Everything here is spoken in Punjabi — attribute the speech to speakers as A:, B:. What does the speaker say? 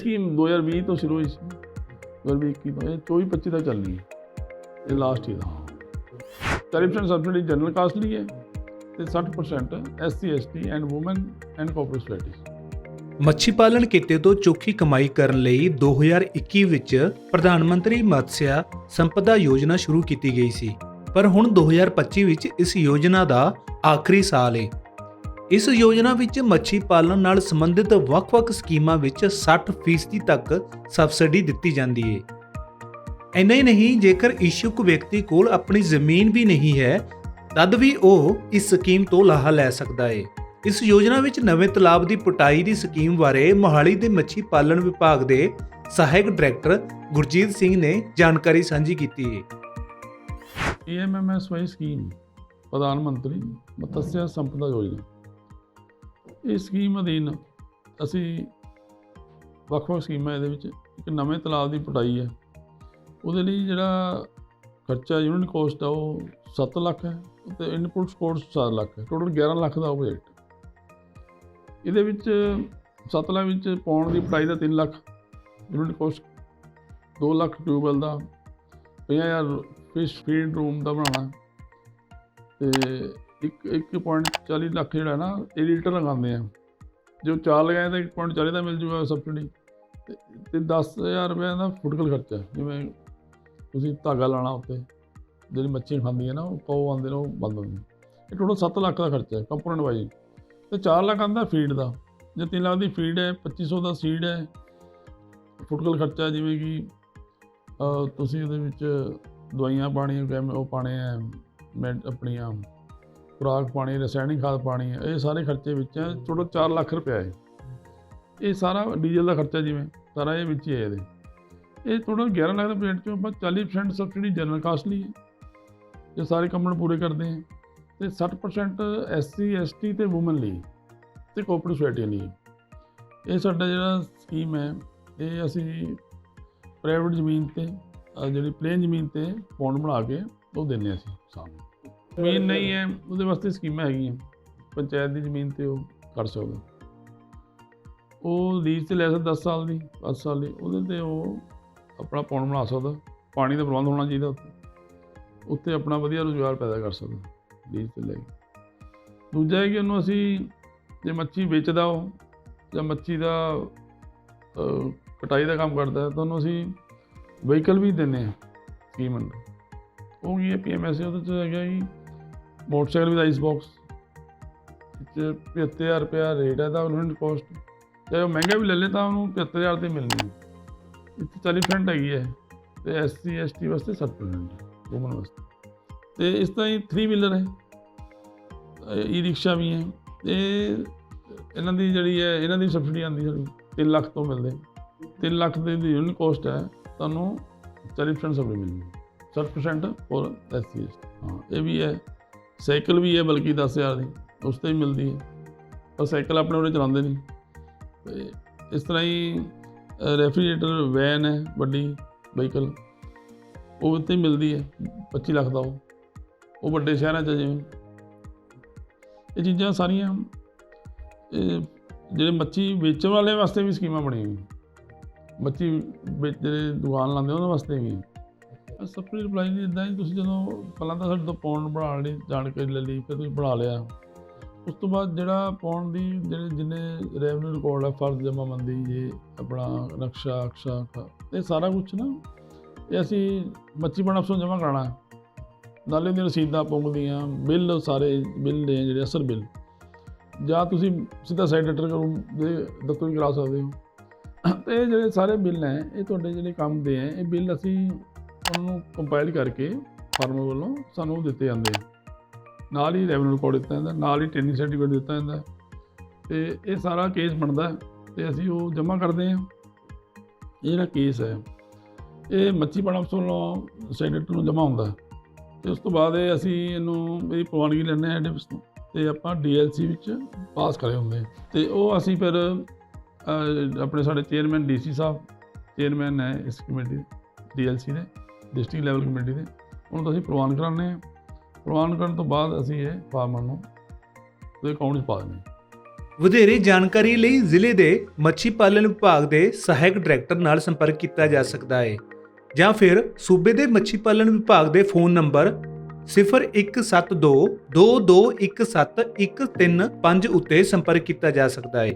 A: ਸਕੀਮ 2020 ਤੋਂ ਸ਼ੁਰੂ ਹੋਈ ਸੀ। 2021 ਤੋਂ 24 25 ਤੱਕ ਚੱਲਣੀ ਹੈ। ਇਹ ਲਾਸਟ ਹੀ ਦਾ। 40% ਸਬਸਿਡੀ ਜਨਰਲ ਕਾਸਟ ਲਈ ਹੈ ਤੇ 60% SC ST and women and cooperative societies
B: ਮੱਛੀ ਪਾਲਣ ਕਿਤੇ ਤੋਂ ਚੋਖੀ ਕਮਾਈ ਕਰਨ ਲਈ 2021 ਵਿੱਚ ਪ੍ਰਧਾਨ ਮੰਤਰੀ ਮਤਸਿਆ ਸੰਪਦਾ ਯੋਜਨਾ ਸ਼ੁਰੂ ਕੀਤੀ ਗਈ ਸੀ। ਪਰ ਹੁਣ 2025 ਵਿੱਚ ਇਸ ਯੋਜਨਾ ਦਾ ਆਖਰੀ ਸਾਲ ਹੈ ਇਸ ਯੋਜਨਾ ਵਿੱਚ ਮੱਛੀ ਪਾਲਣ ਨਾਲ ਸੰਬੰਧਿਤ ਵੱਖ-ਵੱਖ ਸਕੀਮਾਂ ਵਿੱਚ 60% ਤੱਕ ਸਬਸਿਡੀ ਦਿੱਤੀ ਜਾਂਦੀ ਹੈ ਇੰਨਾ ਹੀ ਨਹੀਂ, ਜੇਕਰ ਇਸ਼ੂਕ ਵਿਅਕਤੀ ਕੋਲ ਆਪਣੀ ਜ਼ਮੀਨ ਵੀ ਨਹੀਂ ਹੈ, ਤਦ ਵੀ ਉਹ ਇਸ ਸਕੀਮ ਤੋਂ ਲਾਹਾ ਲੈ ਸਕਦਾ ਹੈ ਇਸ ਯੋਜਨਾ ਵਿੱਚ ਨਵੇਂ ਤਲਾਬ ਦੀ ਪੁਟਾਈ ਦੀ ਸਕੀਮ ਬਾਰੇ ਮੋਹਾਲੀ ਦੇ ਮੱਛੀ ਪਾਲਣ ਵਿਭਾਗ ਦੇ ਸਹਾਇਕ ਡਾਇਰੈਕਟਰ ਗੁਰਜੀਤ ਸਿੰਘ ਨੇ ਜਾਣਕਾਰੀ ਸਾਂਝੀ ਕੀਤੀ ਹੈ
A: ਏਐਮਐਮਐਸਵਾਈ ਸਕੀਮ, ਪ੍ਰਧਾਨ ਮੰਤਰੀ ਮਤਸਯ ਸੰਪਦਾ ਯੋਜਨਾ। ਇਹ ਸਕੀਮ ਅਧੀਨ ਅਸੀਂ ਵੱਖ-ਵੱਖ ਸਕੀਮਾਂ ਇਹਦੇ ਵਿੱਚ। ਇੱਕ ਨਵੇਂ ਤਲਾਬ ਦੀ ਪਟਾਈ ਹੈ ਉਹਦੇ ਲਈ ਜਿਹੜਾ ਖਰਚਾ ਯੂਨਿਟ ਕੋਸਟ ਆ, ਉਹ 7 ਲੱਖ ਹੈ ਤੇ ਇਨਪੁਟ ਕੋਸਟ 4 ਲੱਖ ਹੈ। ਟੋਟਲ 11 ਲੱਖ ਦਾ ਪ੍ਰੋਜੈਕਟ ਇਹਦੇ ਵਿੱਚ 7 ਲੱਖ ਵਿੱਚ ਪਾਉਣ ਦੀ ਪਟਾਈ ਦਾ 3 lakh unit cost 2 lakh tubewell ਦਾ 50000 ਫਿਸ਼ ਫੀਡ ਰੂਮ ਦਾ ਬਣਾਉਣਾ। ਤੇ ਇੱਕ 1.40 ਲੱਖ ਜਿਹੜਾ ਨਾ, ਇਹ ਲੀਟਰ ਲਗਾਉਂਦੇ ਆ। ਜੋ ਚਾਰ ਲਗਾਏ ਤਾਂ 1.40 ਦਾ ਮਿਲ ਜੂਗਾ ਸਬਸਿਡੀ। ਤੇ ਤੇ 10000 ਰੁਪਏ ਦਾ ਫੁੱਟਕਲ ਖਰਚਾ ਜਿਵੇਂ ਤੁਸੀਂ ਧਾਗਾ ਲਾਣਾ ਉੱਤੇ, ਜਿਹੜੀ ਮੱਛੀਆਂ ਖਾਂਦੀਆਂ ਨਾ, ਉਹ ਪਾਉ ਆਉਂਦੇ ਨੇ, ਉਹ ਬੰਦ ਹੁੰਦੇ ਇਹ ਟੋਟਲ 7 ਲੱਖ ਦਾ ਖਰਚਾ ਹੈ ਕੰਪੋਨੈਂਟ ਵਾਈਜ਼ ਤੇ 4 ਲੱਖ ਆਉਂਦਾ ਫੀਡ ਦਾ। ਜੇ 3 ਲੱਖ ਦੀ ਫੀਡ ਹੈ 2500 ਦਾ ਸੀਡ ਹੈ। ਫੁੱਟਕਲ ਖਰਚਾ ਜਿਵੇਂ ਕਿ ਤੁਸੀਂ ਉਹਦੇ ਵਿੱਚ ਦਵਾਈਆਂ ਪਾਣੀਆਂ ਉਹ ਪਾਣੇ ਆ, ਮੈਂ, ਆਪਣੀਆਂ ਖੁਰਾਕ ਪਾਣੀ, ਰਸਾਇਣਿਕ ਖਾਦ ਪਾਣੀ, ਇਹ ਸਾਰੇ ਖਰਚੇ ਵਿੱਚ ਹੈ। ਟੋਟਲ 4 ਲੱਖ ਰੁਪਏ ਹੈ ਇਹ ਸਾਰਾ ਡੀਜ਼ਲ ਦਾ ਖਰਚਾ ਜਿਵੇਂ ਸਾਰਾ ਇਹ ਵਿੱਚ ਹੀ ਹੈ ਇਹਦੇ। ਇਹ ਟੋਟਲ 11 ਲੱਖ ਦੇ ਪ੍ਰੋਜੈਕਟ ਚੋਂ ਆਪਾਂ 40% ਸਬਸਿਡੀ ਜਨਰਲ ਕਾਸਟ ਲਈ ਹੈ। ਇਹ ਸਾਰੇ ਕੰਪਨ ਪੂਰੇ ਕਰਦੇ ਹਾਂ। ਤੇ 60% ਐਸਸੀ ਐਸਟੀ ਤੇ ਔਮਨ ਲਈ ਤੇ ਕੋਆਪਰੇਟਿਵ ਸੋਸਾਇਟੀ ਲਈ ਇਹ ਸਾਡਾ ਜਿਹੜਾ ਸਕੀਮ ਹੈ, ਇਹ ਅਸੀਂ ਪ੍ਰਾਈਵੇਟ ਜ਼ਮੀਨ ਤੇ ਜਿਹੜੀ ਪਲੇਨ ਜ਼ਮੀਨ ਤੇ ਪੌਂਡ ਬਣਾ ਕੇ ਉਹ ਦਿੰਦੇ ਹਾਂ ਅਸੀਂ ਸਾਹਮਣੇ ਜ਼ਮੀਨ ਨਹੀਂ ਹੈ, ਉਹਦੇ ਵਾਸਤੇ ਸਕੀਮਾਂ ਹੈਗੀਆਂ। ਪੰਚਾਇਤ ਦੀ ਜ਼ਮੀਨ ਤੇ ਉਹ ਕਰ ਸਕਦਾ। ਉਹ ਲੀਜ਼ ਤੇ ਲੈ ਸਕਦਾ 10 ਸਾਲ ਦੀ 10 ਸਾਲ ਦੀ, ਉਹਦੇ ਤੇ ਉਹ ਆਪਣਾ ਪੌਂਡ ਬਣਾ ਸਕਦਾ। ਪਾਣੀ ਦਾ ਪ੍ਰਬੰਧ ਹੋਣਾ ਚਾਹੀਦਾ ਉੱਤੇ ਉੱਤੇ ਆਪਣਾ ਵਧੀਆ ਰੁਜ਼ਗਾਰ ਪੈਦਾ ਕਰ ਸਕਦਾ, ਲੀਜ਼ ਤੇ ਲੈ ਕੇ। ਦੂਜਾ ਹੈ ਕਿ ਉਹਨੂੰ ਅਸੀਂ ਜੇ ਮੱਛੀ ਵੇਚਦਾ ਉਹ, ਜਾਂ ਮੱਛੀ ਦਾ ਕਟਾਈ ਦਾ ਕੰਮ ਕਰਦਾ ਹੈ ਤਾਂ ਉਹਨੂੰ ਅਸੀਂ ਵਹੀਕਲ ਵੀ ਦਿੰਦੇ ਹਾਂ, ਸਕੀਮ ਅੰਡਰ ਉਹ ਕੀ ਹੈ ਪੀਐਮਐਸ ਉਹਦੇ ਚ ਹੈਗਾ ਜੀ। ਮੋਟਰਸਾਈਕਲ ਵਿਦ ਆਈਸ ਬਾਕਸ ਵਿੱਚ 75000 ਰੁਪਇਆ ਰੇਟ ਹੈ ਦਾ ਯੂਨਿਟ ਕੋਸਟ ਜੇ ਉਹ ਮਹਿੰਗਾ ਵੀ ਲੈ ਲੇ ਤਾਂ ਉਹਨੂੰ 75000 ਤੇ ਮਿਲਣੀ ਹੈ ਇੱਥੇ 40% ਹੈਗੀ ਹੈ ਤੇ ਐਸਸੀ ਐਸਟੀ ਵਾਸਤੇ 60% ਵੂਮਨ ਵਾਸਤੇ। ਤੇ ਇਸ ਤਰ੍ਹਾਂ ਹੀ 3 ਵੀਲਰ ਹੈ। ਈ ਰਿਕਸ਼ਾ ਵੀ ਹੈ। ਇਹ ਇਹਨਾਂ ਦੀ ਜਿਹੜੀ ਹੈ, ਇਹਨਾਂ ਦੀ ਸਬਸਿਡੀ ਆਉਂਦੀ ਸਾਡੀ 3 ਲੱਖ ਤੋਂ ਮਿਲਦੇ। 3 ਲੱਖ ਦੀ ਯੂਨਿਟ ਕੋਸਟ ਹੈ, ਤੁਹਾਨੂੰ 40% ਸਬਸਿਡੀ ਮਿਲਦੀ 60% ਫॉर ਐਸਸੀ ਹਾਂ, ਇਹ ਵੀ ਹੈ। ਸਾਈਕਲ ਵੀ ਹੈ ਬਲਕਿ 10000 ਦੀ, ਉਸ ਤੇ ਵੀ ਮਿਲਦੀ ਹੈ। ਪਰ ਸਾਈਕਲ ਆਪਣੇ ਉਹਨੇ ਚਲਾਉਂਦੇ ਨਹੀਂ। ਤੇ ਇਸ ਤਰ੍ਹਾਂ ਹੀ ਰੈਫਰੀਜਰੇਟਰ, ਵੈਨ ਹੈ, ਵੱਡੀ ਵਹੀਕਲ, ਉਹ 'ਤੇ ਮਿਲਦੀ ਹੈ 25 ਲੱਖ ਦਾ ਉਹ। ਉਹ ਵੱਡੇ ਸ਼ਹਿਰਾਂ 'ਚ ਜਿਵੇਂ। ਇਹ ਚੀਜ਼ਾਂ ਸਾਰੀਆਂ ਜਿਹੜੇ ਮੱਛੀ ਵੇਚਣ ਵਾਲੇ ਵਾਸਤੇ ਵੀ ਸਕੀਮਾਂ ਬਣੀਆਂ ਹੋਈਆਂ। ਮੱਛੀ ਜਿਹੜੇ ਦੁਕਾਨ ਲਾਉਂਦੇ ਉਹਨਾਂ ਵਾਸਤੇ ਵੀ। ਸਬਸਿਡੀ ਰਿਪਲਾਈ ਨਹੀਂ ਇਦਾਂ ਹੀ ਤੁਸੀਂ ਜਦੋਂ ਪਹਿਲਾਂ ਤਾਂ ਸਾਡੇ ਤੋਂ ਪੌਂਡ ਬਣਾਉਣ ਲਈ ਜਾਣਕਾਰੀ ਲੈ ਲਈ, ਫਿਰ ਤੁਸੀਂ ਬਣਾ ਲਿਆ। ਉਸ ਤੋਂ ਬਾਅਦ ਜਿਹੜਾ ਪੌਂਡ ਦੀ ਜਿਹੜੇ ਜਿੰਨੇ ਰੈਵਨਿਊ ਰਿਕਾਰਡ ਹੈ ਫਰਜ਼ ਜਮਾਬੰਦੀ ਜੇ ਆਪਣਾ ਨਕਸ਼ਾ, ਅਕਸ਼ਾ ਇਹ ਸਾਰਾ ਕੁਝ ਨਾ, ਇਹ ਅਸੀਂ ਮੱਛੀ ਬਣ ਅਫਸਰ ਜਮ੍ਹਾਂ ਕਰਾਉਣਾ। ਨਾਲੇ ਦੀਆਂ ਰਸੀਦਾਂ ਪੁੰਗਦੀਆਂ, ਬਿੱਲ ਸਾਰੇ ਬਿੱਲ ਨੇ ਜਿਹੜੇ ਅਸਰ ਬਿੱਲ। ਜਾਂ ਤੁਸੀਂ ਸਿੱਧਾ ਸਾਈਡ ਡਾਕਟਰ ਕੋਲ ਦੇ ਦਫ਼ਤਰ ਵੀ ਕਰਾ ਸਕਦੇ ਹੋ। ਤੇ ਇਹ ਜਿਹੜੇ ਸਾਰੇ ਬਿੱਲ ਹੈ ਇਹ ਤੁਹਾਡੇ ਜਿਹੜੇ ਕੰਮ ਦੇ ਹੈ ਇਹ ਬਿੱਲ ਅਸੀਂ ਉਹਨੂੰ ਕੰਪਾਈਲ ਕਰਕੇ ਫਾਰਮਰ ਵੱਲੋਂ ਸਾਨੂੰ ਦਿੱਤੇ ਜਾਂਦੇ ਆ। ਨਾਲ ਹੀ ਰੈਵਨਿਊ ਰਿਕਾਰਡ ਦਿੱਤਾ ਜਾਂਦਾ, ਨਾਲ ਹੀ ਟ੍ਰੇਨਿੰਗ ਸਰਟੀਫਿਕੇਟ ਦਿੱਤਾ ਜਾਂਦਾ। ਤੇ ਇਹ ਸਾਰਾ ਕੇਸ ਬਣਦਾ ਹੈ ਤੇ ਅਸੀਂ ਉਹ ਜਮ੍ਹਾਂ ਕਰਦੇ ਹਾਂ। ਇਹ ਜਿਹੜਾ ਕੇਸ ਹੈ, ਇਹ ਮੱਛੀ ਪਾਲਣ ਅਫਸਰ ਵੱਲੋਂ ਸੈਕਟਰੀ ਨੂੰ ਜਮ੍ਹਾਂ ਹੁੰਦਾ ਹੈ। ਤੇ ਉਸ ਤੋਂ ਬਾਅਦ ਇਹ ਅਸੀਂ ਇਹਨੂੰ ਇਹਦੀ ਪ੍ਰਵਾਨਗੀ ਲੈਂਦੇ ਹਾਂ ਐਡਿਪਸ ਤੋਂ ਤੇ ਆਪਾਂ ਡੀਐਲਸੀ ਵਿੱਚ ਪਾਸ ਕਰੇ ਹੁੰਦੇ ਆ। ਤੇ ਉਹ ਅਸੀਂ ਫਿਰ ਆਪਣੇ ਸਾਡੇ ਚੇਅਰਮੈਨ ਡੀਸੀ ਸਾਹਿਬ ਚੇਅਰਮੈਨ ਹੈ ਇਸ ਕਮੇਟੀ ਡੀਐਲਸੀ ਦੇ। ਡਿਸਟ੍ਰਿਕਟ ਲੈਵਲ ਕਮੇਟੀ ਦੇ। ਉਹਨੂੰ ਤਾਂ ਅਸੀਂ ਪ੍ਰਵਾਨ ਕਰਾਉਂਦੇ ਹਾਂ। ਪ੍ਰਵਾਨ ਕਰਨ ਤੋਂ ਬਾਅਦ ਅਸੀਂ ਇਹ ਫਾਰਮਰ ਨੂੰ ਉਹਦੇ ਅਕਾਊਂਟ 'ਚ ਪਾ ਦਿੰਦੇ
B: ਵਧੇਰੇ ਜਾਣਕਾਰੀ ਲਈ ਜ਼ਿਲ੍ਹੇ ਦੇ ਮੱਛੀ ਪਾਲਣ ਵਿਭਾਗ ਦੇ ਸਹਾਇਕ ਡਾਇਰੈਕਟਰ ਨਾਲ ਸੰਪਰਕ ਕੀਤਾ ਜਾ ਸਕਦਾ ਹੈ। ਜਾਂ ਫਿਰ ਸੂਬੇ ਦੇ ਮੱਛੀ ਪਾਲਣ ਵਿਭਾਗ ਦੇ ਫੋਨ ਨੰਬਰ 0172 2217 135 ਉੱਤੇ ਸੰਪਰਕ ਕੀਤਾ ਜਾ ਸਕਦਾ ਹੈ।